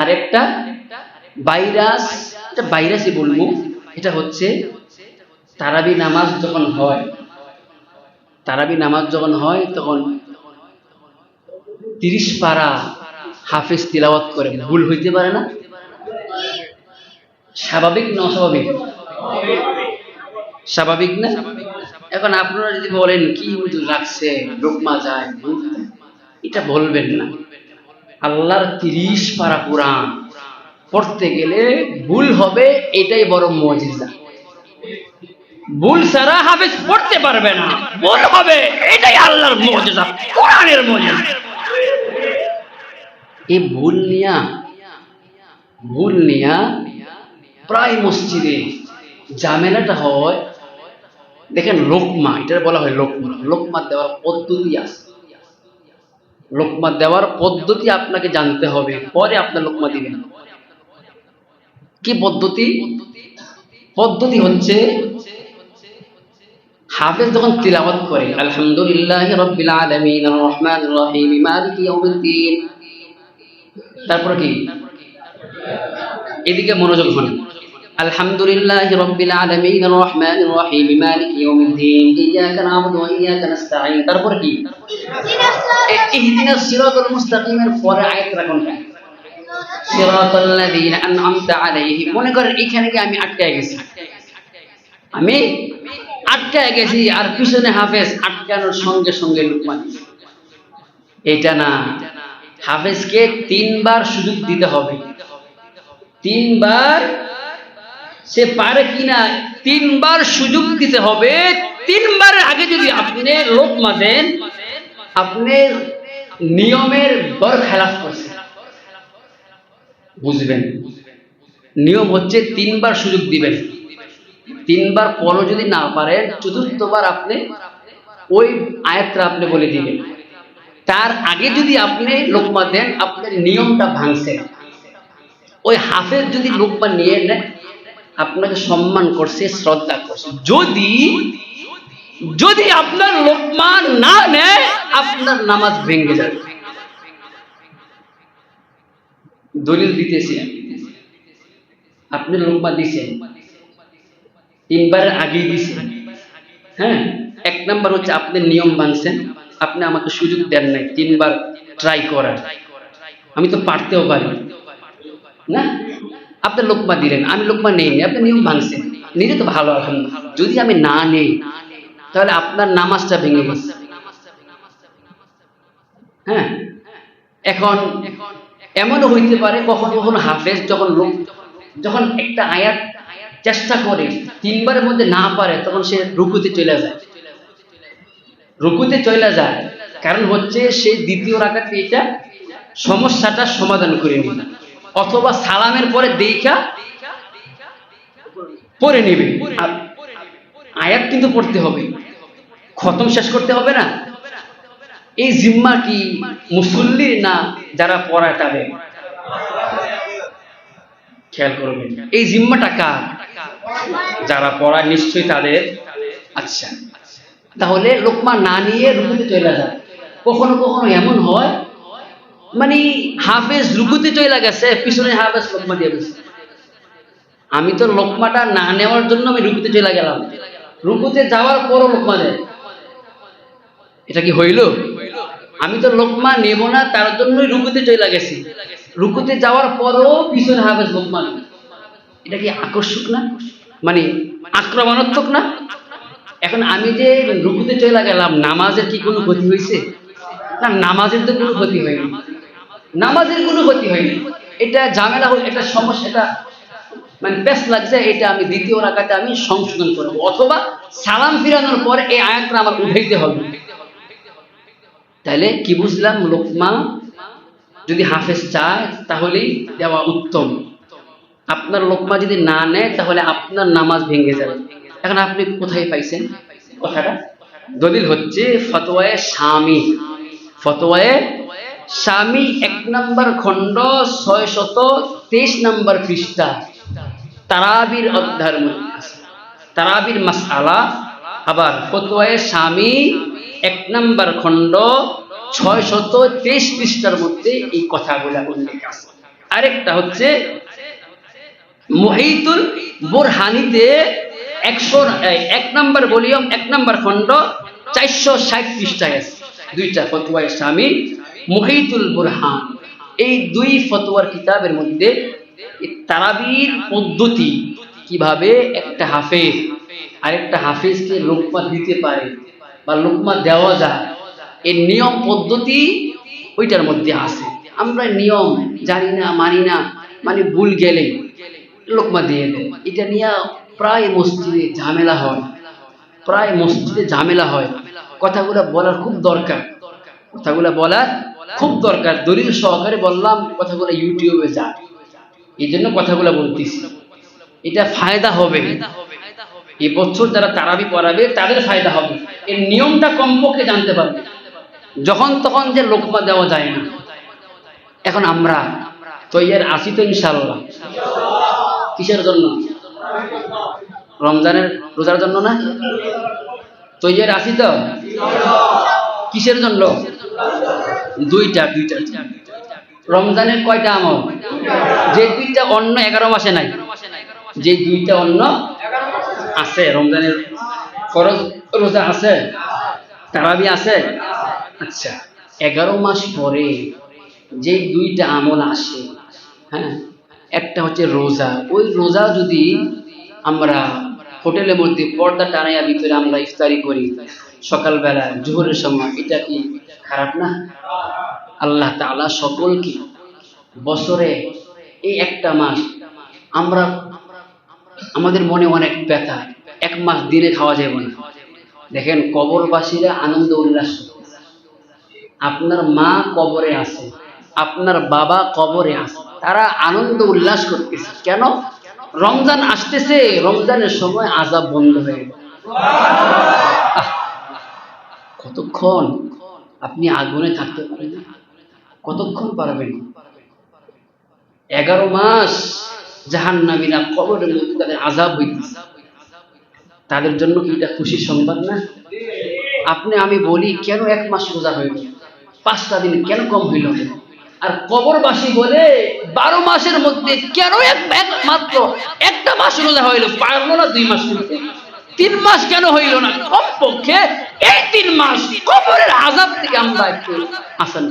আরেকটা ভাইরাস, এটা ভাইরাসই বলব, এটা হচ্ছে তারাবি নামাজ যখন হয়, তারাবি নামাজ যখন হয়, তখন তিরিশ পারা হাফেজ তিলাওয়াত করে, ভুল হইতে পারে না? স্বাভাবিক না অস্বাভাবিক? স্বাভাবিক না? এখন আপনারা যদি বলেন, কি রাখছে লোকমা যায় এটা বলবেন না। আল্লাহর তিরিশ পারা কোরআন। পড়তে গেলে ভুল হবে, এটাই বড় মজিজা। ভুল ছাড়া হাফেজ পড়তে পারবে না। ভুল হবে, এটাই আল্লাহর মজিজা, কোরআনের মজিজা। এই ভুল নিয়া ভুল নিয়া প্রায় মসজিদে জামেলাটা হয়, দেখেন লোকমা এটা বলা হয় লোকমা। লোকমা দেওয়ার পদ্ধতি আছে। লোকমা দেওয়ার পদ্ধতি আপনাকে জানতে হবে। পরে আপনার লোকমা দিবেন কি পদ্ধতি? পদ্ধতি হচ্ছে, হাফেজ যখন তিলাওয়াত করে, আলহামদুলিল্লাহ রাব্বিল আলামিন আর রহমানির রহিম, মালিকি ইয়াউমিদ্দিন, তারপর কি? এদিকে মনোযোগ হন। আলহামদুলিল্লাহ রাব্বিল আলামিন আর রহমানির রহিম, মালিকি ইয়াউমিদ্দিন। ইয়াকা না'বুদু ওয়া ইয়াকা নাস্তাঈন। তারপর কি? ইহদিনাস সিরাতাল মুস্তাকিমের পরে আয়াত রাখুন সিরাতাল লাযীনা আন'আমতা আলাইহিম। মনে করেন, এখানে কি আমি আটকায় গেছি? আমি আটকায় গেছি, আর পিছনে হাফেজ আটকানোর সঙ্গে সঙ্গে লুকমান। এটা না। হাফেজকে তিনবার সুযোগ দিতে হবে। তিনবার সে পারে কিনা তিনবার সুযোগ দিতে হবে, তিনবার আগে যদি আপনি লোকমা দেন আপনি নিয়মের বর খেলাফ করছেন। বুঝবেন? নিয়ম হচ্ছে তিনবার সুযোগ দিবেন। তিনবার পরও যদি না পারেন, চতুর্থবার আপনি ওই আয়াতটা আপনি বলে দিবেন। তার আগে যদি আপনি লোকমা দেন আপনার নিয়মটা ভাঙছেন। ওই হাফের যদি লোকমা নিয়ে নেন আপনাকে সম্মান করছে, শ্রদ্ধা করছে। যদি যদি আপনার লোকমা না নেয়, আপনার নামাজ ভেঙে যাবে। দলিল দিতেছি আপনি লোকমা দিছেন। তিনবারের আগেই দিছেন। হ্যাঁ? এক নাম্বার হচ্ছে আপনি নিয়ম মানছেন। আপনি আমাকে সুযোগ দেন নাই। তিনবার ট্রাই করার। আমি তো পারতেও পারি। না? আপনি লোকমা দিলেন, আমি লোকমা নেইনি আপনি নিয়ম ভাঙছেন। নিলে তো ভালো আলহামদুলিল্লাহ যদি আমি না নেই, তাহলে আপনার নামাজটা ভেঙে গেছে। হ্যাঁ? এখন এমনও হইতে পারে, কখনো কখনো হাফেজ যখন লোক, যখন একটা আয়াত চেষ্টা করে, তিনবারের মধ্যে না পারে, তখন সে রুকুতে চলে যায়। রুকুতে চলে যায়। কারণ হচ্ছে সে দ্বিতীয় রাখাতে এটা সমস্যাটা সমাধান করে নিল অথবা সালামের পরে দেখা পড়ে নেবে। আয়াত কিন্তু পড়তে হবে। খতম শেষ করতে হবে না। এই জিম্মা কি মুসল্লি না যারা তাদের খেয়াল করবেন। এই জিম্মাটা কার? যারা পড়ায় নিশ্চয়ই তাদের। আচ্ছা। তাহলে লোকমা না নিয়ে রুকুতে চলে যায়। কখনো কখনো এমন হয় মানে হাফেজ রুকুতে চলে গেছে, পিছনে হাফেজ লোকমা দিয়ে গেছে। আমি তো লোকমাটা না নেওয়ার জন্য আমি রুকুতে চলে গেলাম। রুকুতে যাওয়ার পরও লোকমা দেয়। এটা কি হইল? আমি তো লোকমা নেব না, তার জন্যই রুকুতে চলে গেছি। রুকুতে যাওয়ার পরও পিছনে হাফেজ লোকমা এটা কি আকর্ষক না? মানে আক্রমণাত্মক না? এখন আমি যে রুকুতে চলে গেলাম, নামাজের কি কোনো ক্ষতি হয়েছে না, নামাজের তো কোনো ক্ষতি হয়নি। নামাজের কোনো ক্ষতি হয়নি। এটা ঝামেলা হল এটা সমস্যা, এটা মানে বেশ লাগছে, এটা আমি দ্বিতীয় রাখাতে আমি সংশোধন করব। অথবা সালাম ফিরানোর পরে এই আয়াতটা আমার উঠাইতে হবে। তাহলে কি বুঝলাম, লোকমা? যদি হাফেজ চায়, তাহলেই দেওয়া উত্তম। আপনার লোকমা যদি না নেয়, তাহলে আপনার নামাজ ভেঙে যাবে। এখন আপনি কোথায় পাইছেন? কথাটা? দলিল হচ্ছে, ফতোয়ায়ে স্বামী ফতোয়ায়ে স্বামী এক নম্বর খণ্ড, ছয় শত তেইশ নম্বর পৃষ্ঠা। তারাবির অধ্যায়ের। তারাবির মাসআলা। আবার ফতোয়ায়ে স্বামী এক নম্বর খণ্ড, ছয় শত তেইশ পৃষ্ঠার মধ্যে এই কথাগুলো উল্লেখ আছে। আরেকটা হচ্ছে, মহিতুল বোরহানিতে একশো এক নম্বর ভলিউম, এক নম্বর খণ্ড, চারশো ষাট পৃষ্ঠায় আছে। দুইটা ফতুয়া স্বামী মহিতুল বুরহান। এই দুই ফতোয়ার কিতাবের মধ্যে তারাবির পদ্ধতি কীভাবে একটা হাফেজ আরেকটা হাফেজকে লোকমা দিতে পারে বা লোকমা দেওয়া যায়, এর নিয়ম পদ্ধতি ওইটার মধ্যে আছে। আমরা নিয়ম জানি না, মানি না মানে ভুল গেলে লোকমা দিয়ে দেয়। এটা নিয়ে প্রায় মসজিদে ঝামেলা হয়। প্রায় মসজিদে ঝামেলা হয়। কথাগুলো বলার খুব দরকার। কথাগুলো বলার খুব দরকার, দলিল সহকারে বললাম কথাগুলো ইউটিউবে যা। এই জন্য কথাগুলো বলতেছি। এটা ফায়দা হবে। এই বছর যারা তারাবি পড়াবে, তাদের ফায়দা হবে। এর নিয়মটা কমপক্ষে জানতে পারবে। যখন তখন যে লোকমা দেওয়া যায় না। এখন আমরা তৈয়ার আসি তো ইনশাল্লাহ কিসের জন্য? রমজানের রোজার জন্য না? তৈয়ার আসি তো? কিসের জন্য? দুইটা দুইটা। রমজানের কয়টা আমল? যে দুইটা অন্য এগারো মাসে নাই। যে দুইটা অন্য আছে। রমজানের ফরজ রোজা আছে? তারাবি আছে? আচ্ছা এগারো মাস পরে যে দুইটা আমল আসে হ্যাঁ একটা হচ্ছে রোজা। ওই রোজা যদি আমরা হোটেলের মধ্যে পর্দা টানাইয়া ভিতরে আমরা ইফতারি করি সকালবেলা, জোহরের সময়, এটা কি খারাপ না? আল্লাহ তাআলা সকলকে বছরে এই একটা মাস আমরা, আমাদের মনে অনেক ব্যথা, এক মাস দিনে খাওয়া যাবে না। দেখেন, কবরবাসীরা আনন্দ উল্লাস আপনার মা কবরে আছে, আপনার বাবা কবরে আছে, তারা আনন্দ উল্লাস করতেছে। কেন? রমজান আসতেছে, রমজানের সময় আজাব বন্ধ হয়ে গেল। কতক্ষণ আপনি আগুনে থাকতে পারেন না? কতক্ষণ পারবেন? এগারো মাস জাহান নামিনা কবরের মধ্যে তাদের আজাব হইতেছে। তাদের জন্য কি এটা খুশির সংবাদ না? আপনি, আমি বলি, কেন এক মাস রোজা হইল? পাঁচটা দিন কেন কম হইল? আর কবরবাসী বলে, বারো মাসের মধ্যে কেন এক মাত্র একটা মাস রোজা হইল? পারল না দুই মাস তিন মাস কেন হইল না? কমপক্ষে এই তিন মাস কবরের আজাব থেকে আমরা একটু আসেন।